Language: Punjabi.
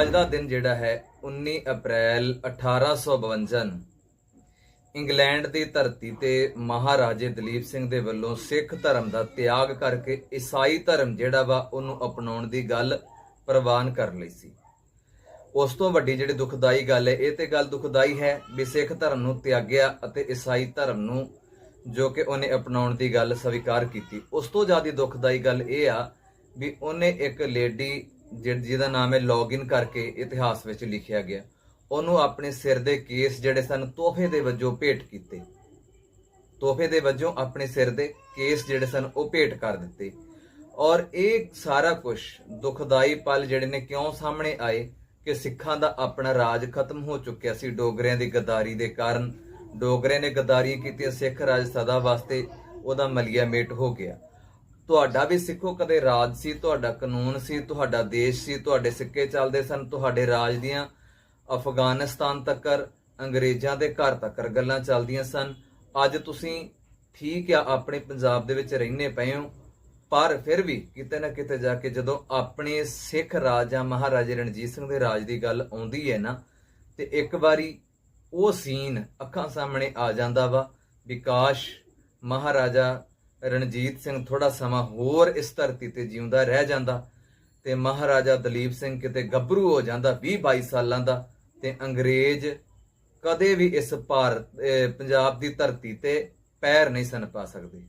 ਅੱਜ ਦਾ ਦਿਨ ਜਿਹੜਾ ਹੈ 19 ਅਪ੍ਰੈਲ 1852 ਨੂੰ। ਇੰਗਲੈਂਡ ਦੀ ਧਰਤੀ ਤੇ ਮਹਾਰਾਜੇ ਦਲੀਪ ਸਿੰਘ ਦੇ ਵੱਲੋਂ ਸਿੱਖ ਧਰਮ ਦਾ ਤਿਆਗ ਕਰਕੇ ਈਸਾਈ ਧਰਮ ਜਿਹੜਾ ਵਾ ਉਹਨੂੰ ਅਪਣਾਉਣ ਦੀ ਗੱਲ ਪ੍ਰਵਾਨ ਕਰ ਲਈ ਸੀ। ਉਸ ਤੋਂ ਵੱਡੀ ਜਿਹੜੀ ਦੁਖਦਾਈ ਗੱਲ ਹੈ, ਇਹ ਤੇ ਗੱਲ ਦੁਖਦਾਈ ਹੈ ਵੀ ਸਿੱਖ ਧਰਮ ਨੂੰ ਤਿਆਗਿਆ ਅਤੇ ਈਸਾਈ ਧਰਮ ਨੂੰ ਜੋ ਕਿ ਉਹਨੇ ਅਪਣਾਉਣ ਦੀ ਗੱਲ ਸਵੀਕਾਰ ਕੀਤੀ। ਉਸ ਤੋਂ ਜ਼ਿਆਦਾ ਦੁਖਦਾਈ ਗੱਲ ਇਹ ਆ ਵੀ ਉਹਨੇ ਇੱਕ ਲੇਡੀ ਜਿਹਦਾ ਨਾਮ ਹੈ ਲੌਗਇਨ ਕਰਕੇ ਇਤਿਹਾਸ ਵਿੱਚ ਲਿਖਿਆ ਗਿਆ। ਉਹਨੂੰ ਆਪਣੇ ਸਿਰ ਦੇ ਕੇਸ ਜਿਹੜੇ ਸਨ, ਤੋਹਫੇ ਦੇ ਵਜੋਂ ਭੇਟ ਕੀਤੇ। ਤੋਹਫੇ ਦੇ ਵਜੋਂ ਆਪਣੇ ਸਿਰ ਦੇ ਕੇਸ ਜਿਹੜੇ ਸਨ, ਉਹ ਭੇਟ ਕਰ ਦਿੱਤੇ। ਔਰ ਇਹ ਸਾਰਾ ਕੁਝ ਦੁਖਦਾਈ ਪਲ ਜਿਹੜੇ ਨੇ ਕਿਉਂ ਸਾਹਮਣੇ ਆਏ ਕਿ ਸਿੱਖਾਂ ਦਾ ਆਪਣਾ ਰਾਜ ਖਤਮ ਹੋ ਚੁੱਕਿਆ ਸੀ ਡੋਗਰਿਆਂ ਦੀ ਗਦਾਰੀ ਦੇ ਕਾਰਨ। ਡੋਗਰੇ ਨੇ ਗਦਾਰੀ ਕੀਤੀ ਸਿੱਖ ਰਾਜ ਸਦਾ ਵਾਸਤੇ ਉਹਦਾ ਮਲੀਆ ਮੇਟ ਹੋ ਗਿਆ। ਤੁਹਾਡਾ ਵੀ ਸਿੱਖੋ, ਕਦੇ ਰਾਜ ਸੀ, ਤੁਹਾਡਾ ਕਾਨੂੰਨ ਸੀ, ਤੁਹਾਡਾ ਦੇਸ਼ ਸੀ, ਤੁਹਾਡੇ ਸਿੱਕੇ ਚੱਲਦੇ ਸਨ, ਤੁਹਾਡੇ ਰਾਜ ਦੀਆਂ ਅਫਗਾਨਿਸਤਾਨ ਤੱਕਰ, ਅੰਗਰੇਜ਼ਾਂ ਦੇ ਘਰ ਤੱਕਰ ਗੱਲਾਂ ਚੱਲਦੀਆਂ ਸਨ। ਅੱਜ ਤੁਸੀਂ ਠੀਕ ਆ, ਆਪਣੇ ਪੰਜਾਬ ਦੇ ਵਿੱਚ ਰਹਿੰਦੇ ਪਏ ਹੋ, ਪਰ ਫਿਰ ਵੀ ਕਿਤੇ ਨਾ ਕਿਤੇ ਜਾ ਕੇ ਜਦੋਂ ਆਪਣੇ ਸਿੱਖ ਰਾਜ ਜਾਂ ਮਹਾਰਾਜੇ ਰਣਜੀਤ ਸਿੰਘ ਦੇ ਰਾਜ ਦੀ ਗੱਲ ਆਉਂਦੀ ਹੈ ਨਾ, ਤੇ ਇੱਕ ਵਾਰੀ ਉਹ ਸੀਨ ਅੱਖਾਂ ਸਾਹਮਣੇ ਆ ਜਾਂਦਾ ਵਾ ਵਿਕਾਸ਼ ਮਹਾਰਾਜਾ ਰਣਜੀਤ ਸਿੰਘ ਥੋੜਾ ਸਮਾਂ ਹੋਰ ਇਸ ਧਰਤੀ ਤੇ ਜਿਉਂਦਾ ਰਹਿ ਜਾਂਦਾ ਤੇ ਮਹਾਰਾਜਾ ਦਲੀਪ ਸਿੰਘ ਕਿਤੇ ਗੱਭਰੂ ਹੋ ਜਾਂਦਾ 20 22 ਸਾਲਾਂ ਦਾ ਤੇ ਅੰਗਰੇਜ਼ ਕਦੇ ਵੀ ਇਸ ਭਾਰਤ ਪੰਜਾਬ ਦੀ ਧਰਤੀ ਤੇ ਪੈਰ ਨਹੀਂ ਸਨ ਪਾ ਸਕਦੇ।